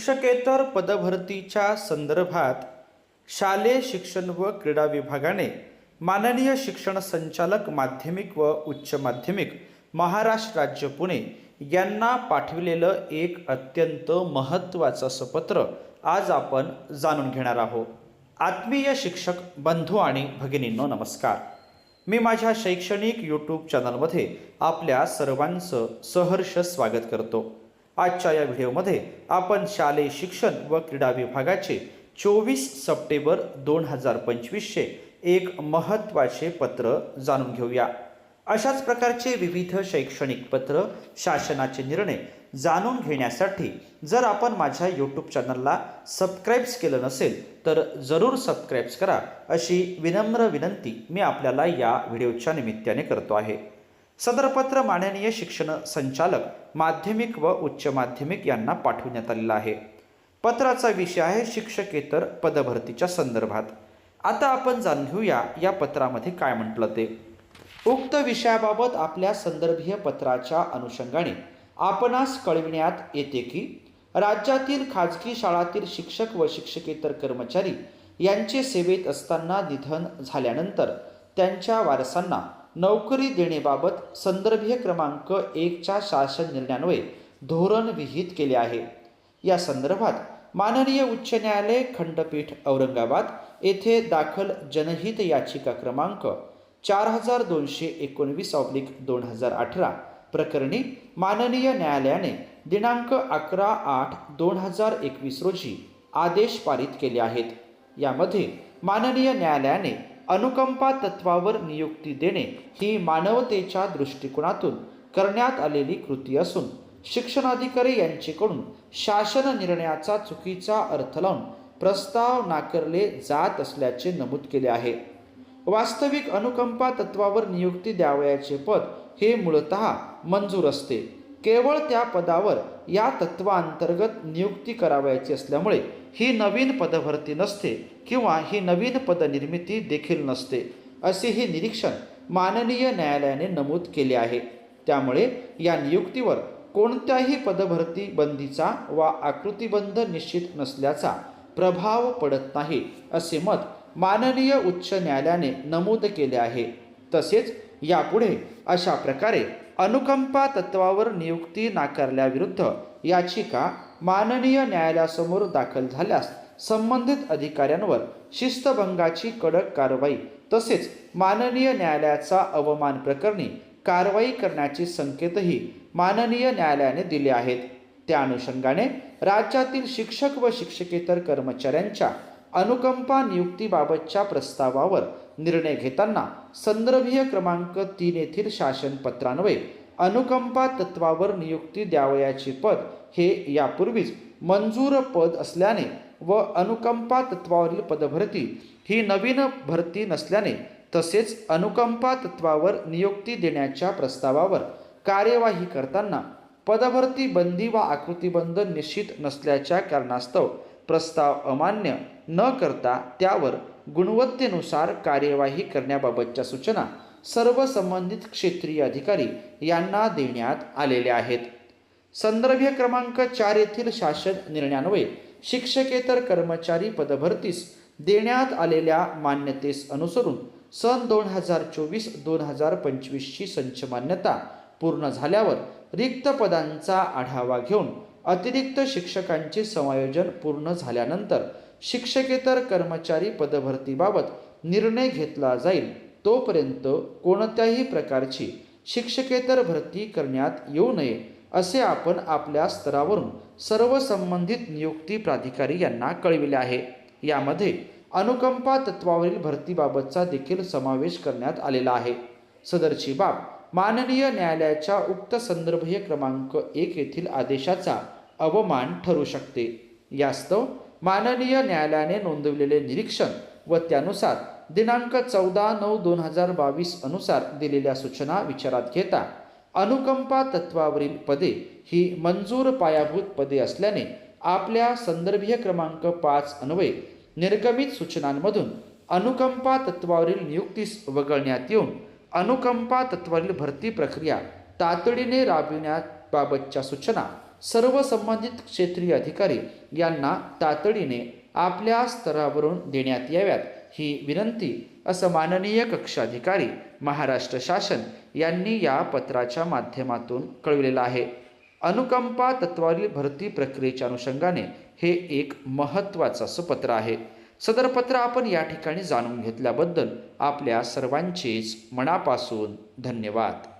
शिक्षकेतर पदभरतीच्या संदर्भात शालेय शिक्षण व क्रीडा विभागाने माननीय शिक्षण संचालक माध्यमिक व उच्च माध्यमिक महाराष्ट्र राज्य पुणे यांना पाठविलेलं एक अत्यंत महत्त्वाचं असं पत्र आज आपण जाणून घेणार आहोत. आत्मीय शिक्षक बंधू आणि भगिनींनो नमस्कार. मी माझ्या शैक्षणिक यूट्यूब चॅनलमध्ये आपल्या सर्वांचं सहर्ष स्वागत करतो. आजच्या या व्हिडिओमध्ये आपण शालेय शिक्षण व क्रीडा विभागाचे चोवीस सप्टेंबर दोन हजार पंचवीसचे एक महत्त्वाचे पत्र जाणून घेऊया. अशाच प्रकारचे विविध शैक्षणिक पत्र शासनाचे निर्णय जाणून घेण्यासाठी जर आपण माझ्या यूट्यूब चॅनलला सबस्क्राईब्स केलं नसेल तर जरूर सबस्क्राईब्स करा अशी विनम्र विनंती मी आपल्याला या व्हिडिओच्या निमित्ताने करतो आहे. सदर पत्र माननीय शिक्षण संचालक माध्यमिक व उच्च माध्यमिक यांना पाठवण्यात आलेला आहे. पत्राचा विषय आहे शिक्षकेतर पदभरतीच्या संदर्भात. आता आपण जाणून घेऊया या पत्रामध्ये काय म्हटलं ते. उक्त विषयाबाबत आपल्या संदर्भीय पत्राच्या अनुषंगाने आपणास कळविण्यात येते की राज्यातील खाजगी शाळातील शिक्षक व शिक्षकेतर कर्मचारी यांचे सेवेत असताना निधन झाल्यानंतर त्यांच्या वारसांना नोकरी देण्याबाबत संदर्भीय क्रमांक एकच्या शासन निर्णयान्वये धोरण विहित केले आहे. या संदर्भात माननीय उच्च न्यायालय खंडपीठ औरंगाबाद येथे दाखल जनहित याचिका क्रमांक चार हजार दोनशे एकोणवीस ऑब्लिक दोन हजार अठरा प्रकरणी माननीय न्यायालयाने दिनांक अकरा आठ दोन हजार एकवीस रोजी आदेश पारित केले आहेत. यामध्ये माननीय न्यायालयाने अनुकंपा तत्वावर नियुक्ती देणे ही मानवतेच्या दृष्टिकोनातून करण्यात आलेली कृती असून शिक्षणाधिकारी यांचेकडून शासन निर्णयाचा चुकीचा अर्थ लावून प्रस्ताव नाकारले जात असल्याचे नमूद केले आहे. वास्तविक अनुकंपा तत्वावर नियुक्ती द्यावयाचे पद हे मूळत मंजूर असते. केवळ त्या पदावर या तत्वाअंतर्गत नियुक्ती करावयाची असल्यामुळे ही नवीन पदभरती नसते किंवा ही नवीन पदनिर्मिती देखील नसते असे हे निरीक्षण माननीय न्यायालयाने नमूद केले आहे. त्यामुळे या नियुक्तीवर कोणत्याही पदभरती बंदीचा वा आकृतीबंध निश्चित नसल्याचा प्रभाव पडत नाही असे मत माननीय उच्च न्यायालयाने नमूद केले आहे. तसेच यापुढे अशा प्रकारे अनुकंपा तत्वावर नियुक्ती नाकारल्याविरुद्ध याचिका माननीय न्यायालयासमोर दाखल झाल्यास संबंधित अधिकाऱ्यांवर शिस्तभंगाची कडक कारवाई तसेच माननीय न्यायालयाचा अवमान प्रकरणी कारवाई करण्याचे संकेतही माननीय न्यायालयाने दिले आहेत. त्या अनुषंगाने राज्यातील शिक्षक व शिक्षकेतर कर्मचाऱ्यांच्या अनुकंपा नियुक्तीबाबतच्या प्रस्तावावर निर्णय घेताना संदर्भीय क्रमांक तीन येथील शासनपत्रान्वये अनुकंपा तत्वावर नियुक्ती द्यावयाचे पद हे यापूर्वीच मंजूर पद असल्याने व अनुकंपा तत्वावरील पदभरती ही नवीन भरती नसल्याने तसेच अनुकंपा तत्वावर नियुक्ती देण्याच्या प्रस्तावावर कार्यवाही करताना पदभरती बंदी व आकृतीबंध निश्चित नसल्याच्या कारणास्तव प्रस्ताव अमान्य न करता त्यावर गुणवत्तेनुसार कार्यवाही करण्याबाबतच्या सूचना सर्व संबंधित क्षेत्रीय अधिकारी यांना देण्यात आलेल्या आहेत. संदर्भ क्रमांक चार येथील शासन निर्णयान्वये शिक्षकेतर कर्मचारी पदभरतीस देण्यात आलेल्या मान्यतेस अनुसरून सन दोन हजार चोवीस दोन हजार पंचवीसची संच मान्यता पूर्ण झाल्यावर रिक्त पदांचा आढावा घेऊन अतिरिक्त शिक्षकांचे समायोजन पूर्ण झाल्यानंतर शिक्षकेतर कर्मचारी पदभरतीबाबत निर्णय घेतला जाईल. तोपर्यंत कोणत्याही प्रकारची शिक्षकेतर भरती करण्यात येऊ नये असे आपण आपल्या स्तरावरून सर्व संबंधित नियुक्ती प्राधिकारी यांना कळविले आहे. यामध्ये अनुकंपा तत्वावरील भरतीबाबतचा देखील समावेश करण्यात आलेला आहे. सदरची बाब माननीय न्यायालयाच्या उक्त संदर्भीय क्रमांक एक येथील आदेशाचा अवमान ठरू शकते. यास्तव माननीय न्यायालयाने नोंदवलेले निरीक्षण व त्यानुसार दिनांक चौदा नऊ दोन हजार बावीस अनुसार दिलेल्या सूचना विचारात घेता अनुकंपा तत्वावरील पदे ही मंजूर पायाभूत पदे असल्याने आपल्या संदर्भीय क्रमांक पाच अन्वये निर्गमित सूचनांमधून अनुकंपा तत्वावरील नियुक्तीस वगळण्यात येऊन अनुकंपा तत्वावरील भरती प्रक्रिया तातडीने राबविण्याबाबतच्या सूचना सर्व संबंधित क्षेत्रीय अधिकारी यांना तातडीने आपल्या स्तरावरून देण्यात याव्यात ही विनंती असं माननीय कक्षाधिकारी महाराष्ट्र शासन यांनी या पत्राच्या माध्यमातून कळविलेलं आहे. अनुकंपा तत्वावरील भरती प्रक्रियेच्या अनुषंगाने हे एक महत्त्वाचं असं पत्र आहे. सदर पत्र आपण या ठिकाणी जाणून घेतल्याबद्दल आपल्या सर्वांचेच मनापासून धन्यवाद.